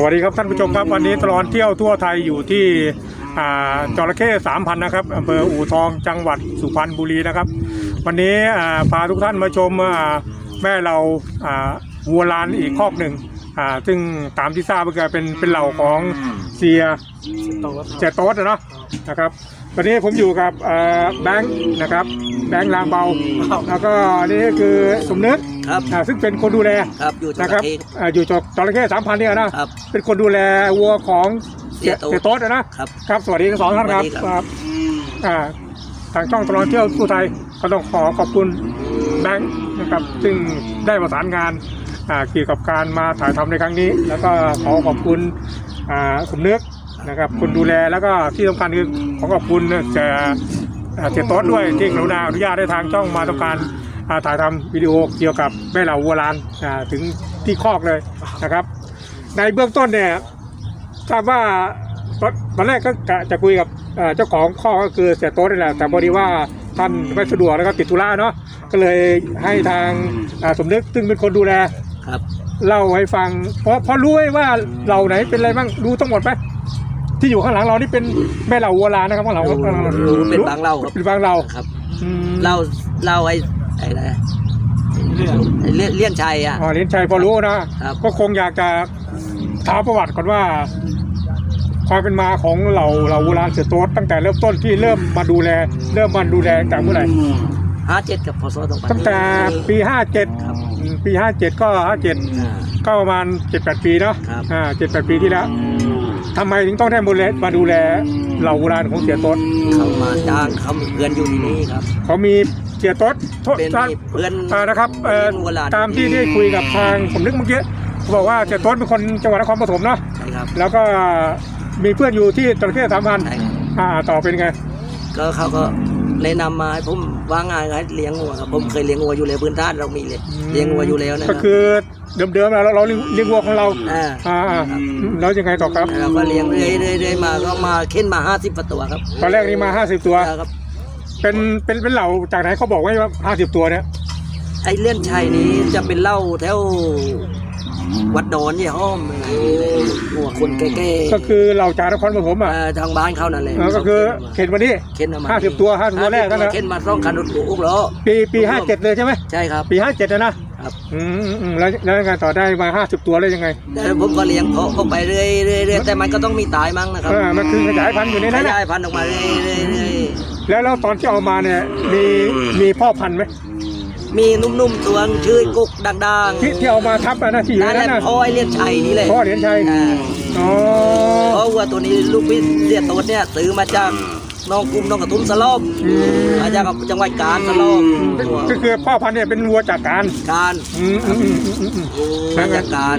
สวัสดีครับท่านผู้ชมครับวันนี้ตลอดเที่ยวทั่วไทยอยู่ที่จระเข้สามพันนะครับอำเภออู่ทองจังหวัดสุพรรณบุรีนะครับ วันนี้พาทุกท่านมาชมแม่เราวัวลานอีกคอกหนึ่งซึ่งตามที่ทราบก็เป็นเป็นเหล่าของเสียเจโต๊ดนะนะครับ วันนี้ผมอยู่กับเอ่อแบงค์นะครับ แบงค์ลางเบาแล้วก็นี่คือสมนึกครับอ่าซึ่งเป็นคนดูแลครับอยู่จันะงคหรัวับดเองอ่าอยู่จอกจระเข้สามพันเนี่ยนะ ครับ เป็นคนดูแลวัวของเสียโต๊ดเสียโต๊ดอะนะ ครับ ครับ สวัสดีทั้งสองท่านครับสวัสดีครับครับอ่าทางช่องตลอดเที่ยวทั่วไทยก็ต้องขอขอบคุณแบงค์นะครับ ซึ่งได้ประสานงานอ่าเกี่ยวกับการมาถ่ายทำในครั้งนี้ แล้วก็ขอขอบคุณอ่าสมนึก นะครับคนดูแลแล้วก็ที่สำคัญคือขอขอบคุณจะอ่าเสียโต๊ดด้วยที่กรุณาอนุญาตให้ทางช่องมาต้องการอ่าถ่ายทำวิดีโอเกี่ยวกับแม่เหล่าวัวลานอ่าถึงที่คอกเลยนะครับ ในเบื้องต้นเนี่ยทราบว่าตอนตอนแรกก็กะจะคุยกับเอ่อเจ้าของข้อก็คือเสียโต๊ดนี่แหละแต่พอดีว่าท่านไม่สะดวกแล้วก็ติดธุระเนาะก็เลยให้ทางอ่าสมนึกซึ่งเป็นคนดูแลครับเล่าให้ฟังเพราะเพราะรู้ไหมว่าเราไหนเป็นอะไรบ้างรู้ทั้งหมดไหม ที่อยู่ข้างหลังเรานี่เป็นแม่เหล่าวัวลานนะครับข้างหลังรู้รู้เป็นบางเล่าครับเป็นบางเราครับอืมเล่าเล่าไอ้ไอ้อะไรไอ้เลี่ยนเลี่ยนชัยอะอ๋อเลี้ยนชัยพอรู้นะครับก็คงอยากจะถามประวัติก่อนว่าความเป็นมาของเหล่าเหล่าโบราณเสือโต๊ดตั้งแต่เริ่มต้นที่เริ่มมาดูแล เริ่มมาดูแลตั้งแต่เมื่อไหร่ห้าเจ็ดกับพศสองพันตั้งแต่ปีห้าเจ็ดครับปีห้าเจ็ดก็ห้าเจ็ดอ่าก็ประมาณเจ็ดแปดปีเนาะครับอ่าเจ็ดแปดปีที่แล้ว ทำไมถึงต้องได้มาดูแลมาดูแลเหล่าโบราณของเสียโต๊ดเขามาจ้างเขามีเพื่อนอยู่ที่นี่ครับ เขามีเสียโต๊ดโทษเป็นท่านเพื่อนอ่านะครับเอ่อเป็นโบราณ ตามที่ได้คุยกับทางผมนึกเมื่อกี้เขาบอกว่าเสียโต๊ดเป็นคนจังหวัดนครปฐมเนาะใช่ครับแล้วก็มีเพื่อนอยู่ที่จระเข้สามพันใช่ครับอ่าต่อเป็นไงก็เขาก็แนะนำมาให้ผม ว่างงานให้เลี้ยงวัวครับผมเคยเลี้ยงวัวอยู่แล้วพื้นท่านเรามีเลยเลี้ยงวัวอยู่แล้วนะคก็รับ คือเดิมๆเราเราเลี้ยงวัวของเราอ่าอ่า อ่าแล้วยังไงต่อครับ เราก็เลี้ยงเรื่อยๆเรื่อยๆมาก็มาเค้นมาห้าสิบตัวครับตอนแรกนี่มา 50 ตัว ครับ เป็นเป็นเป็นเหล่าจากไหนเขาบอกไว้ว่า 50 ตัวเนี่ยไอ้เลื่อนชัยนี้จะเป็นเหล้าแถว วัดดอนยี่ห้อมอะไรหัวคนแก่ๆก็คือเหล่าจากนครปฐมอะเอ่อทางบ้านเขานั่นแหละเออก็คือเข็นมานี่เค้นเอามา50ตัว50ตัวแรกนั่นแหละเค้นมาซ่องคันรถหลูกล้อปีปี57เลยใช่ไหมใช่ครับปี57นะนะครับอืมอืมอืมแล้วแล้วยังไงต่อได้มา50ตัวแล้วยังไงแต่ผมก็เลี้ยงเพาะออกไปเรื่อยๆเรื่อยๆแต่มันก็ต้องมีตายมั้งนะครับเออมันคือขยายพันธุ์อยู่ในขนั้นนะยายพันธุ์ออกมาเรื่อยๆเรื่อยแล้วแล้วตอนที่เอามาเนี่ยมีมีพ่อพันธุ์ไหมๆ มีนุ่มๆตัวชื่อกุกดังที่ที่เอามาทับอะนะที่อยู่นั่นในแหนั้ละนนะพ่อไอ้เลี้ยนชัยนี่แหละพ่อเหรียญชัยอ่าอ๋อเพราะวัวตัวนี้ลูกพี่เสียโต๊ดเนี่ยซื้อมาจากน้องกุมน้องกระทุ่มสลบอืมมาจากจังหวัดกาญสลบก็คือพ่อพันธุ์เนี่ยเป็นวัวจากการการอืมอืมอืมอืมอืมมาจากการ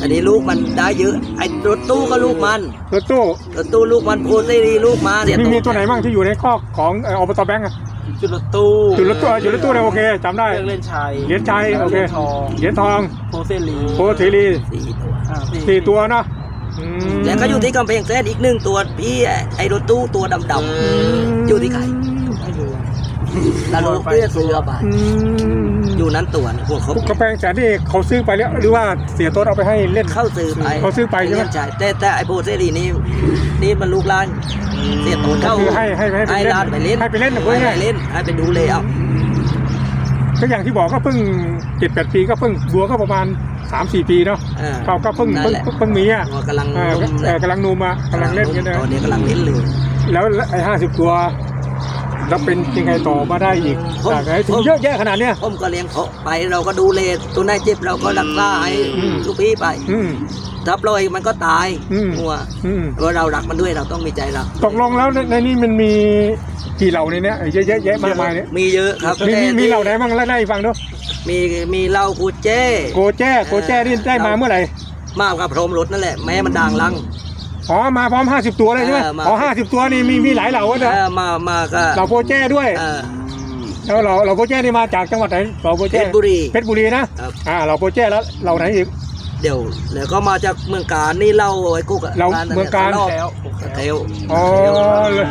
อันนี้ลูกมันได้เยอะไอ้รถตู้ก็ลูกมันรถตู้รถตู้ลูกมันโพซีรีลูกมาเสียมีโต๊มีดตัวไหนบ้างที่อยู่ในข้อของเอ่ออบตแบงค์อะ จุดรถตู้จุดรถตู้จุดรถตู้เนี่ยโอเคจำได้เครื่องเล่นชัยเหรียญชัยโอเคเหรียญทองเหรียญทองโพเซลีโพเทลีสี่ตัวอ่าสี่ตัวเนาะอืมแล้วก็อยู่ที่กำแพงแสนอีกหนึ่งตัวพี่ไอ้รถตู้ตัวดำๆอยู่ที่ไข่ไม่รู้แล้วรถเพื่อซื้อไปอืม อยู่นั้นตัวนะหัวเขากระแพงแสนนี่เขาซื้อไปแล้วหรือว่าเสียโต้นเอาไปให้เล่นเข้าซื้อไปเขาซื้อไปใช่ไหมเลี้ยงใช่แต่แต่ไอ้โพเซรีนี่นี่มันลูกหลานเสียโต๊ดเข้าคือให้ให้ให้ไปเล่นร้านไปเล่นให้ไปเล่นนะให้เพื่อนไปเล่นให้ไปดูเลยเอาก็อย่างที่บอกก็เพิ่งเจ็ดแปดปีก็เพิ่งบัวก็ประมาณสามสี่ปีเนาะอ่าเขาก็เพิ่งนั่เพิ่นงแหละเพิ่งมีอะหัวกำลังเออนุ่มเออกำลังนูมอะกำลังเล่นกันนะตอนนี้กำลังเล่นเลยแล้วไอ้ห้าสิบตัว แล้วเป็นยังไงต่อมาได้อีกผมจากไหนถึงเยอะแยะขนาดเนี้ยผมก็เลี้ยงเขาไปเราก็ดูเลตัวไหนเจ็บเราก็รักษาให้อืมลูกพี่ไปอืมถ้าปล่อยมันก็ตายอืมหัวอืมเพราะเรารักมันด้วยเราต้องมีใจรักตกลงแล้วในในนี้มันมีกี่เหล่าในเนี้ยเยอะแยะแยะมากมายเนี่ยมีเยอะครับมีมีแต่มีเหล่าไหนบ้างไล่ไล่ฟังดูมีมีเหล้ากูเจ้โกแจ้โกแจ้นี่ได้มาเมื่อไหร่มากับพรหมรถนั่นแหละแม้มันด่างลัง อ๋อมาพร้อม 50 ตัวเลยใช่ไหมเออมา อ๋อ50ตัวนี่มีมีหลายเหล่าอะเอนะอมามาก็เหล่าโกแจ้ด้วยเออ แล้วเหล่าเหล่าโกแจ้นี่มาจากจังหวัดไหนเหล่าโกเพแจ้ชรบุรีเพชรบุรีนะครับ อ่าเหล่าโกแจ้แล้วเหล่าไหนอีก เดี๋ยวแล้วก็มาจากเมืองการนี่เหล้าไอ้กุกอะเหล้าร้นนั้นเมืองกาญสลบแล้วเทลอ๋อเทลเลย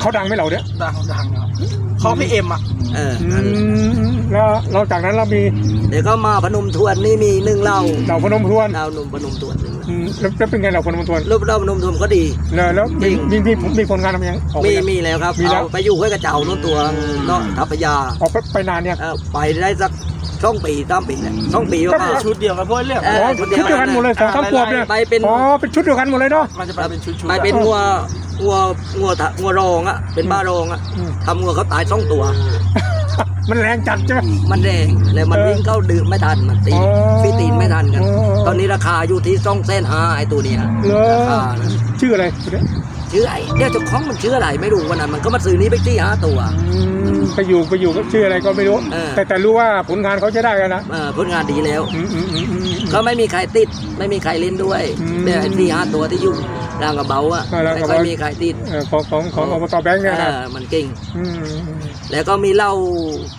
เขาดังไหมเหล่าเนี้ยดังดังครับคอพี่เอ็มอะเอออืนั่นแหละมแล้วเราจากนั้นเรามีเดี๋ยวก็มาพนมทวนนี่มีหนึ่งเหล่าเหล่าพนมทวนดาวหนุ่มพนมทวนหนึ่งเหล่าอืม แล้วแล้วเป็นไงเหล่าพนมทวนรูปดาวพนมทวนก็ดี แล้วแล้วมีจริงมีมีมีผลงานทำยังออกไปมียัง มีแล้วครับมีแล้ว เอาไปอยู่ห้วยกระเจ้านู่นตัวเนาะทัพยาออกไปไปนานเนี่ย เออไปได้สักช่องปีสามปีแหละช่องปีก็ก็เป็นชุดเดียวกันเพราะเรื่องเออ๋อชุชุดดเดีเดียวยวกันหมดเลยสองสามขวบเนี่ยไปเป็น อ๋อเป็นชุดเดียวกันหมดเลยเนาะ มันจะไปเป็นชุดชุดไปเป็นงัวงัวงัวทะงัวรองอะเป็นบ้ารองอะอืม ทำงัวเขาตายสองตัว มันแรงจัดใช่ไหม มันแดงแล้วมันเออวิ่งเข้าดื่มไม่ทันมันตีอ๋อฟีตีนไม่ทันกัน อ๋อตอนนี้ราคาอยู่ที่สองเส้นห้าไอตัวเนี้ยเหรอ ราคานะชื่ออะไรตัวเนี้ยชื่อไอ้เดี๋ยวเจ้าของมันชื่ออะไรไม่รู้วันนั้นมันก็มาซื้อนี้ไปที่ห้าตัว อืมไปอยู่ไปอยู่ก็ชื่ออะไรก็ไม่รู้ เออ แต่แต่รู้ว่าผลงานเขาจะได้กันนะเออผลงานดีแล้วอืมอืมอืมอืมอืม ก็ไม่มีใครติด ไม่มีใครเล่นด้วยอืมแต่ไอ้ที่ห้าตัวที่อยู่รางกระเบาอะเออรางไม่กระค่อยเบามีใครติดเออของของของอบตแบงค์เนี่ยเอนะอมันเก่งอืมอืมอืม แล้วก็มีเหล้า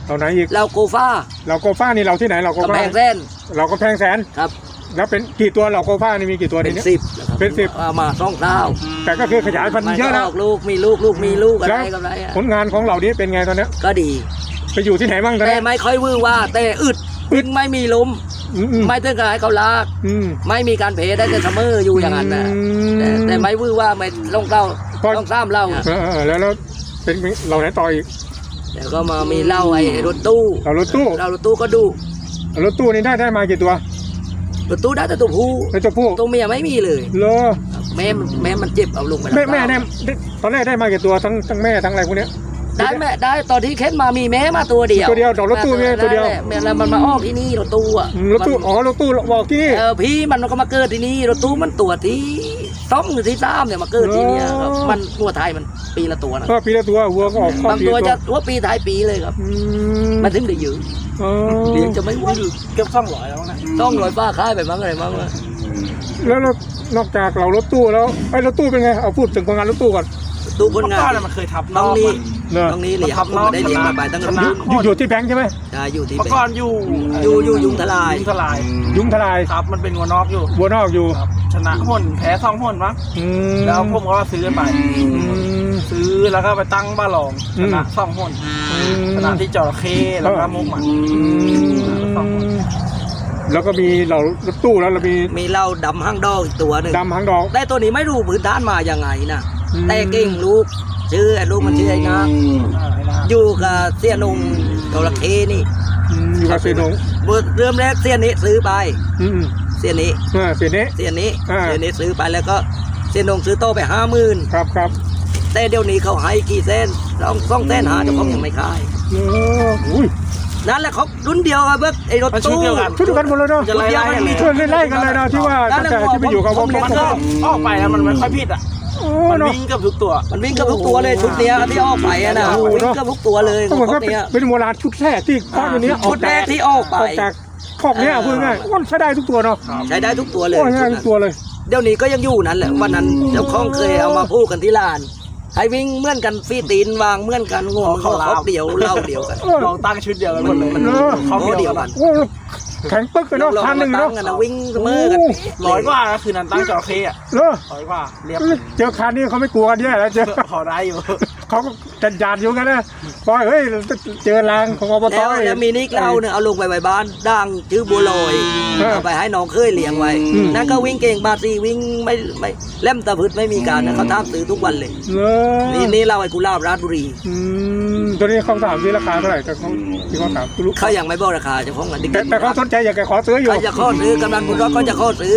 เราไหนอีกเหล้าโกฟ้าเราโกฟ้านี่เราที่ไหนเราโกกำฟ้าแพงเส้นเราก็แพงแสน ครับแล้วเป็นกี่ตัวเราโกฟ้านี่มีกี่ตัวในเป็นนี้ สิบนะครับเป็นสิบเอามาสองเท้าแต่ก็คือขยายพันธุ์มันเยก็อะอแล้วอกลูกมีลูกลูกมีลูกอะไรแล้ว กับอะไรอะผลงานของเรานี้เป็นไงตอนเนี้ยก็ดี ไปอยู่ที่ไหนบ้างตอนแต่เนี้ย ไม่ค่อยวือว่าแต่อึดวิ่งไม่มีลมอืมอืมไม่ต้องการให้เขาลาก อืม ไม่มีการเพได้แต่เสมออยู่อย่างนั้นนะอืมแต่แต่ไม่วือว่าไม่ลงเล่าพอ ต้องซ้ำเล่าเออเออแล้วแล้วเป็นเราไหนต่ออีก เดี๋ยวก็มามีเหล้าไอ้รถตู้เรารถตู้เหล้ารถตู้ก็ดูรถตู้นี่ได้ได้มากี่ตัวรถตู้ได้แต่ตัวผู้เป็นตัวผู้ตัวเมียไม่มีเลยเหรอแม่มันแม่มันเจ็บเอาลงไปแม่รักษาแม่เนี่ยได้ตอนแรกได้มากี่ตัวทั้งทั้งแม่ทั้งอะไรพวกเนี้ยได้แม่ได้ตอนที่เค้นมามีแม่มาตัวเดียวตัวเดียวดอกรถตู้มีตัวเดียวแม่แล้วมันมาออกที่นี่รถตู้อะอืมรถตู้มันอ๋อรถตู้บอกที่นี่เออพี่มันก็มาเกิดที่นี่รถตู้มันตัวที่ สองหรือที่สามเนี่ยมาเกิดที่เนี่ยครับอ๋อมันงัวไทยมันปีละตัวนะก็ปีละตัววัวก็ออกข้อบางปีตัวละจะว่าปีท้ายปีเลยครับอืมมันถึงได้ยืนอ๋อเลี้ยงจะไม่ไหวเกือบสองร้อยแล้วนะต้องหน่วยป้าค่ายไปมั้งอะไรมั้งวะแล้วแล้วนอกจากเรารถตู้แล้วไอ้รถตู้เป็นไงเอาพูดถึงผลงานรถตู้ก่อนตู้คเมื่นองาก่อนนน่ะมันเคยทับตน้รองงนี้เนอะตรงนี้เหลียงทับผมน้องได้เหลียงมาไปตั้งแต่ชนะอยู่อยู่ที่แบงค์ใช่ไหมได้อยู่ที่เมื่เป็อก่อนอยู่อยู่อยู่ยุงทลายยุงทลายยุงทลายครับมันเป็นงัวนอกอยู่วัวนอกอยู่ครับ ชนะห่นแพ้สองห่นมั้งอืมแล้วผมก็ซื้อไปอืมซื้อแล้วก็ไปตั้งบ้านรองชนะอืมสองห่นอืม ชนะที่จระเข้แล้วก็มุกหมันอืมแล้วก็มีเรารถตู้แล้วเรามีมีเหล้าดำห้างดอกอีกตัวหนึ่งดำหางดอก ได้ตัวนี้ไม่รู้พื้นด้านมายังไงนะอืม แต่เก่งลูกชื่อไอ้ลูกมันชื่อไอ้นาอ่าไอ้นะอยู่กับเสียหนุ่มจระเข้นี่อืมอยู่กับเสียหนงเริ่มแรกเสียนี้ซื้อไป อืม เสียนี้อ่าเสียเนี้ เสียนี้อ่า เสียนี้ซื้อไปแล้วก็เสียหนุ่มซื้อโตไปห้าหมื่นครับครับแต่เดี๋ยวนี้เขาให้กี่เส้นสองสองเส้นหาเจ้าของยังไม่ขายเอออุ้ยนั่นแหละเขารุ่นเดียวกับเบิกไอ้รถมันชุดตู้เดียวกันชุดเดียวกันหมดเลยเนาะจะไล่ไล่กันเลยช่วยไล่ๆกันเลยนะที่ว่านั่ตั้นงแหละแต่ที่ไปอยู่กับวงผมกเรียลนมออกไปแล้วมันไม่ค่อยผิดอะ โอ้มันเนาะ วิ่งเกับทุกตัว มันวิ่งกับทุกตัวเลยชุดเนี้ยที่ออกไปอะนะโอ้โหวิ่งกับทุกตัวเลยก็เหมือนขกัอบงเนี้ยเป็นโบราณชุดแรกที่คอกตัวเนี้ยอชุอกดแรจากกที่ออกไป ออกจาก คอกเนี้ยพูดง่ายๆมันใช้ได้ทุกตัวเนาะใช้ได้ทุกตัวเลยโอ้ยง่ายทุกตัวเลย เดี๋ยวนี้ก็ยังอยู่นั่นแหละวันนั้นเจ้าของเคยเอามาพูดกันที่ลานให้วิ่งเหมือนกันฟีตีนวางเหมือนกันง่วงเขาเขาลาวเขาเดียวเล่าเดียวกันเออลองตั้งชุดเดียวกันหมดเลยมันเออเขาโอ้เดีเดียยววกักันนโอ้แข็งปึ๊กเลยเนาะเราพันหนึ่งมาเนาะตั้งกันนะวิ่งเสมอกันร้อยกว่าก็คือนั้นตั้งจระเข้อะเออร้อยกว่าเรียบเจอคันนี้เขาไม่กลัวกันแย่แล้วเจอพอได้อยู่เขาก็ จัดจานอยู่กันนะพอเฮ้ยเจอแรงของอบตแล้วแล้วมีนิกเราเนี่ยเอาลงไปไว้บ้านด่างชื่อบัวลอยเออเอาไปให้น้องเคยเลี้ยงไว้อืมนั่นก็วิ่งเก่งบาซีวิ่งไม่ไม่เล่มตะพืดไม่มีการนะเขาตามซื้อทุกวันเลยเออนี่นี่เราไอ้กุหลาบราชบุรีอืมตัวนี้เขาถามที่ราคาเท่าไหร่แต่เขาที่เขาถามรู้เขายังไม่บอกราคาเจ้าของกันดิแต่แต่เขาสนใจอยากจะขอซื้ออยู่เขาจะข้อซื้อกำลังบุญรอดก็จะข้อซื้อ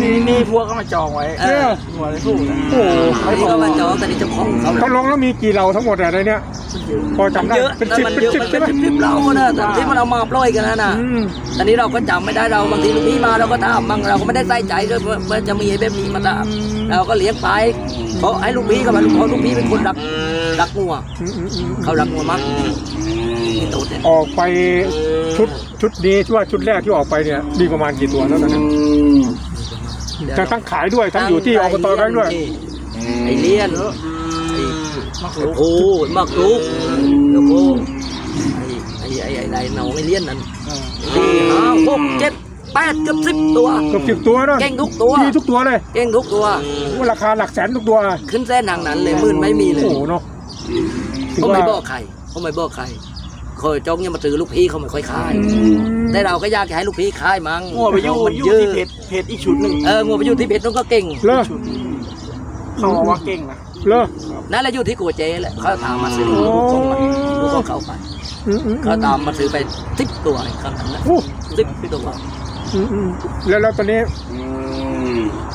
นี่นี่พวกก็มาจองไว้เออหัวเลยสู้นะโอ้โหอันนี้ก็มาจองแต่นี่เจ้าของเขาเขาลงแล้วมีกี่เหล่าทั้งหมดอะไรเนี่ย พอจำได้เยอะเป็นแต่สิบมันเป็นเยอะสิบมันใช่เป็นไหมสิบๆเรานะแต่ที่มันเอามาปล่อยกันนะน่ะอืมอันนี้เราก็จำไม่ได้เราบางทีลูกพี่มาเราก็ถามบางเราก็ไม่ได้ใส่ใจด้วยว่าว่าจะมีไอ้แบบนี้มาถามเราก็เลี้ยงไปเพราะไอ้ลูกพี่กับมันเพราะลูกพี่เป็นคนรักรักงัวอืมอืมอืมเขารักงัวมากนี่ตูดเนี่ยออกไปชุดชุดนี้ที่ว่าชุดแรกที่ออกไปเนี่ยมีประมาณกี่ตัวแล้วตอนนั้นเดี๋ยวทั้งทั้งขายด้วยทั้งอยู่ที่อบตแบงค์ด้วยไอ้เลี้ยน ไอ้มักโอ้รู้โหมักลุกโอ้โหไอ้ไอ้ไอ้ไอ้หนองไอ้เลี้ยนนั่นสี่ห้าหกเจ็ดแปดเกือบสิบตัวเกือบสิบตัวเนาะเก่งทุกตัวมีทุกตัวเลยเก่งทุกตัวโอ้ราคาหลักแสนทุกตัว ขึ้นเส้นทางนั้นเลยหมื่นไม่มีเลโอ้ยโหเนาะถืก็อว่าไม่บอกใครเขาไม่บอกใครคอยจ้องเนี่ยมาซื้อลูกพี่เขาไม่ค่อยขาย แต่เราก็อยากจะให้ลูกพี่ขายมั้งงัวไปอยู่มันอยู่เยอะที่เพชรเพชรอีกชุดหนึ่งเอองัวไปอยู่ที่เพชรนั่นก็เก่งเลอชุดเขาบอกว่าเก่งนะ เลอนั่นแหละอยู่ที่กัวเจแหละเขาตามมาซื้อโอ้ลูกของมันลูกของเขาไปอืมอืมเขาตามมาซื้อไปสิบตัวครั้งนั้นนะโอ้สิบตัว อืมอืมแล้วแล้วตอนนี้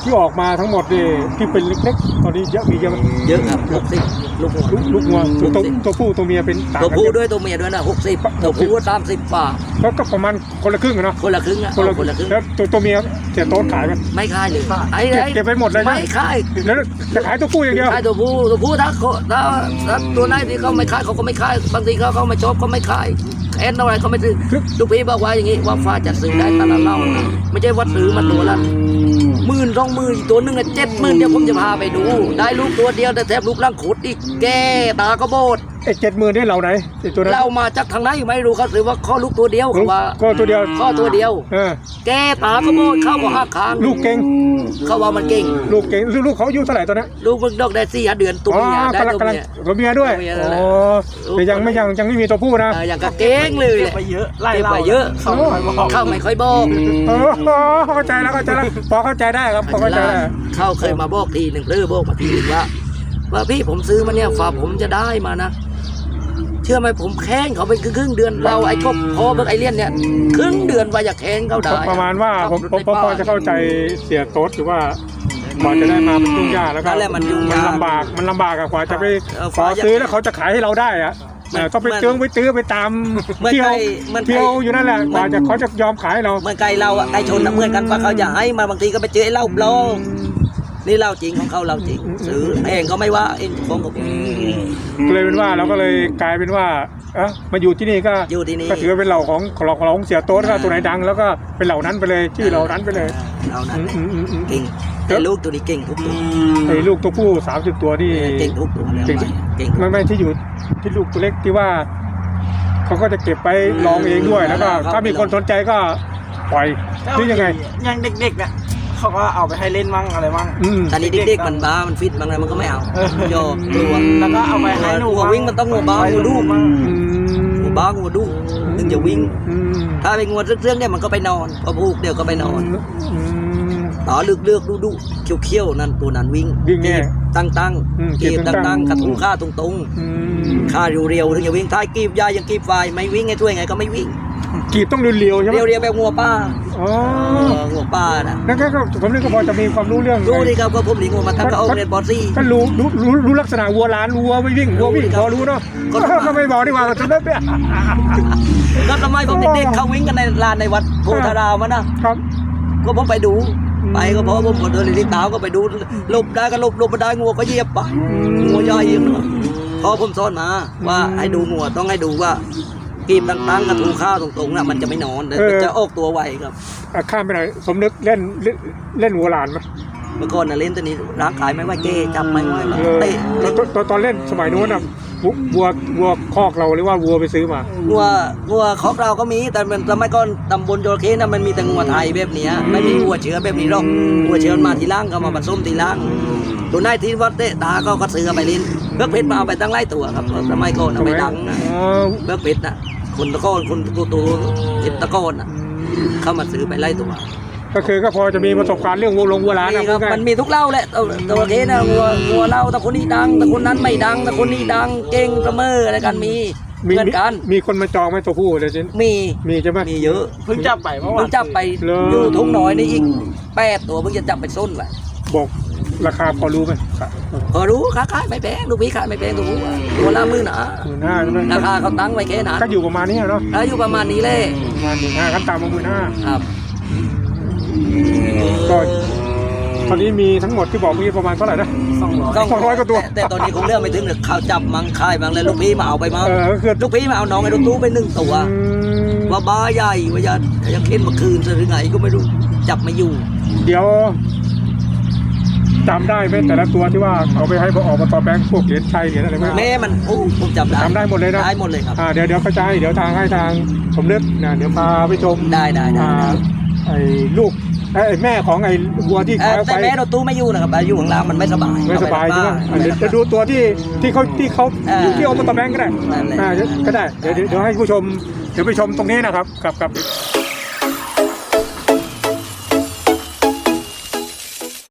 ที่ออกมาทั้งหมดนี่ที่เป็นเล็กๆ ตอนนี้เยอะมีเยอะไหมเยอะครับหกสิบลูกหัวลูกลูกงัวตัวตัวหกสิบตัวผู้ตัวเมียเป็นต่างตัวกันผู้เยอะด้วยตัวเมียด้วยนะหกสิบตัวผู้สามสิบฝ่าก็ก็ประมาณคนละครึ่งอะเนาะคนละครึ่งอะคนละคนละครึ่งแล้วตัวตัวเมียเสียโต๊ดขายไหม ไม่ขายเลยไอ้เก็บไอ้เก็บไปหมดเลยใช่ไหมไม่ขายแล้วจะขายตัวผู้อย่างเดียวขายตัวผู้ตัวผู้ถ้าเขาถ้าถ้าตัวไหนที่เขาไม่ขายเขาก็ไม่ขายบางทีเขาเขาไม่ชอบเขาไม่ขายแอนอะไรเขาไม่ซื้อลูกพี่บอกว่าอย่างนี้ว่าฟ้าจะซื้อได้ตลาดเหล้านะไม่ใช่ว่าซื้อมาตัวละ หมื่นสองหมื่นอีกตัวหนึ่งอะเจ็ดหมื่นเดี๋ยวผมจะพาไปดู ได้ลูกตัวเดียวแต่แทบลูกล่างขดอีกแก่ตาก็โบดไอ้เจ็ดหมื่นนี่เราไหนไอ้ตัวนั้นเรามาจากทางไหนไม่รู้เขาซื้อว่าข้อลูกตัวเดียวเขาว่าก็ตัวเดียวข้อตัวเดียว เออแก่ตาก็โบดเข้าก็หักคางลูกเก่งเขาว่ามันเก่ง ลูกเก่งลูกลูกเขาอายุเท่าไหร่ตอนนั้นลูกมันดอกได้สี่ห้าเดือนตัวอ๋อเมียได้กำลังตัวกำลังเมีย ตัวเมียด้วยตัวเมียนั่นแหละ อ๋อแต่ยังไม่ยังยังไม่มีตัวผู้นะเอออย่างกับเก้งเลยแหเก็บละ ไปเยอะไล่เก็บเล่าไปเยอะเขาไม่ค่อยบอกเข้าไม่ค่อยบอกเออเข้าใจแล้วเข้าใจแล้วพอเข้าใจได้ครับพอเข้าใจได้เข้าเคยมาบอกทีหนึ่งหรือบอกมาทีหนึ่งว่าว่าพี่ผมซื้อมาเนี่ยฝากผมจะได้มานะเชื่อไหมผมแข้งเขาเป็นครึ่งๆเดือนเราไอ้ครบพอเบิกไอเลี่ยนเนี่ยครึ่งเดือนว่าอยากแข้งเขาได้ประมาณว่าผมผมผมพอจะเข้าใจเสียโต๊ดหรือว่ากว่าจะได้มามันยุ่งยากแล้วก็นั่นแหละมันยุ่งยากลำบากมันลำบากอะกว่าจะไปเออขอซื้อแล้วเขาจะขายให้เราได้อะมันเออต้องไปมันเตื้องไปตื้อไปตามเหมือนเที่ยวไก่เหมือนไก่เที่ยวอยู่นั่นแหละกว่าจะเขาจะยอมขายให้เราเมื่อไก่เราอะไก่ชนนะเหมือนกันว่าเขาจะให้มาบางทีก็ไปเจอไอ้เหล้าปลอม นี่เหล้าจริงของเขาเหล้าจริงซื้อเองก็ไม่ว่าเองของเขาก็เลยเป็นว่าเราก็เลยกลายเป็นว่าเออมาอยู่ที่นี่ก็อยู่ที่นี่ก็ถือว่าเป็นเหล่าของของเราของเราของเสียโต๊ดก็ตัวไหนดัง แล้วก็เป็นเหล่านั้นไปเลยชื่อเหล่านั้นไปเลยเอานั้นอืมอืมอืมอืมเก่งแต่ลูกตัวนี้เก่งทุกตัวไอ้ลูกตัวผู้สามสิบตัวนี่เก่งทุกตัวเลยเก่งเก่งทุกไม่ไม่ที่อยู่ที่ลูกตัวเล็กที่ว่าเขาก็จะเก็บไปลองเองด้วยแล้วก็ถ้ามีคนสนใจก็ปล่อยหรือยังไงยังเด็กๆเนี่ย เขาก็เอาไปให้เล่นมั่งอะไรมั่ง อืม ตอนนี้เด็กๆมันบ้ามันฟิตบางอะไรมันก็ไม่เอาเออโยกกลัวแล้วก็เอาไปให้หนูหัววิ่งมันต้องหัวบ้าหัวดูมั่งอืมหัวบ้าหัวดูถึงจะวิ่ง อืมถ้าเป็นงวดเรื่องๆเนี่ยมันก็ไปนอนพอพูกเดี๋ยวก็ไปนอนอืม ต่อเลือกเลือกดูดูเขี้ยวเขี้ยวๆนั่นตัวนั้นวิ่งวิ่งแน่ตั้งตั้งอืมกีบกีบตั้ตั้งงๆตั้งกระทุ้งข้าตรงตรงอืม ๆข้าเรียวๆถึงจะวิ่งท้ายกีบยายังกีบไฟไม่วิ่งไงถ้วยไงก็ไม่วิ่ง กีบต้องเรียวๆใช่ไหมเรียวๆแบบงัวป้าอ๋อเอองัวป้าน่ะนั่นก็ก็ผมนี่ก็พอจะมีความรู้เรื่องรู้ดิครับก็ผมหลิงงัวมาตั้งก็เอาเรียนบอสซี่ก็รู้รู้รู้รู้ลักษณะวัวล้านวัวไม่วิ่งวัววิ่งรู้ดิครับพอรู้เนาะก็ก็ไม่บอกดีกว่าสำนักเนี่ยก็ทำไมผมเด็กๆเขาวิ่งกันในลานในวัดโพธารามอะนะ ครับ ก็ผมไปดูไปก็เพราะผมก็เดินลิตาวก็ไปดูหลบได้ก็หลบหลบไม่ได้งัวก็เหยียบไปงัวย่อยเหยียบเนอะพอผมสอนมาว่าให้ดูงัวต้องให้ดูว่า กีบตั้งๆกระทูข้าวตรงๆน่ะมันจะไม่นอนแต่มันจะออกตัวไวครับ อะข้ามไปหน่อยสมนึกเล่นเล่นเล่นวัวหลานไหมเมื่อก่อนน่ะเล่นตัวนี้ร่างกายไม่ไหวเก้จับไม่ไหวแบบเออเตะตอนตอนตอนตอนเล่นสมัยนู้นอะวัววัววัวคอกเราหรือว่าวัวไปซื้อมา งัวงัวของเราก็มีแต่มันสมัยก่อนตำบลโจระเข้น่ะมันมีแต่งัวไทยแบบเนี้ยไม่มีงัวเชื้อแบบนี้หรอกงัวเชื้อมันมาทีหล่างก็มาผสมทีหล่างตัวนายที่วัดเตะตาก็ก็ซื้อเอาไปเล่นเบิกเพชรมาเอาไปตั้งไล่ตัวครับสมัยก่อนเอาไปดังนะอ๋อเบิกเพชรน่ะ คนตะโกนคนตัวตัวเจ็บตะโกนน่ะเข้ามาซื้อไปไล่ตัวก็คือก็พอจะมีประสบการณ์เรื่องวัวลงวัวหลานนี่นะครับมันมีทุกเล่าแหละตัวตัวเคนะงัวงัวเล่าแต่คนนี้ดังแต่คนนั้นไม่ดังแต่คนนี้ดังเก่งเสมออะไรกันมีมีเหมือนกันมีคนมาจองไหมตัวผู้เลยสิมีมีใช่ไหมมีเยอะเพิ่งจับไปเมื่อวาเพิ่นงจับไปเหรอออยู่ทุ่งน้อยนี่อีกแปดตัวเพิ่งจะจับไปส้นไว้ บอกราคาพอรู้ไหมครับพอรู้ค้าขายไม่แพงลูกพี่ขายไม่แพงตัวผู้ตัวละหมื่นนะหมื่นห้าใช่ไหมราคาเขาตั้งไว้แค่นั้นก็อยู่ประมาณนี้เนาะแล้วอยู่ประมาณนี้เลยประมาณหมื่นห้าขั้นต่ำมาหมื่นห้าครับก็ตอนนี้มีทั้งหมดที่บอกเมื่อกี้ประมาณเท่าไหร่นะสองร้อยสองร้อยกว่าตัวแต่แต่ตอนนี้คงเรื่องไม่ถึงหรอกเขาจับมังค่ายมังเลยลูกพี่มาเอาไปมั้งเออก็คือลูกพี่มาเอาน้องไอ้รถตู้ไปหนึ่งตัวอืมว่าบ้าใหญ่ว่าจะจะเค้นมาคืนซะหรือไงก็ไม่รู้จับไม่อยู่ เดี๋ยว จำได้ไหมแต่ละตัวที่ว่าเอาไปให้ออกมาต่อแบงค์พวกเหรียญชัยเหรียญอะไรไหมแม่มันโอ้ผมจำได้จำได้หมดเลยนะได้หมดเลยครับอ่าเดี๋ยวเดี๋ยวกระจายเดี๋ยวทางให้ทางสมนึกนะเดี๋ยวพาไปชมได้ได้ได้อ่าไอ้ลูกไอ้แม่ของไอ้วัวที่เอ่ขายอออกแต่ไปแม่เราตู้ไม่อยู่นะครับอยู่ข้างล่างมันไม่สบาย ไม่สบายใช่ไหมเอาเดี๋ยวไปจะดูตัวที่ที่เขาที่เขาเอออยู่ที่อบตแบงก์ก็ได้นั่นแหละอ่าก็ได้เดี๋ยวเดี๋ยวเดี๋ยวให้ผู้ชมเดี๋ยวไปชมตรงนี้นะครับกับกับ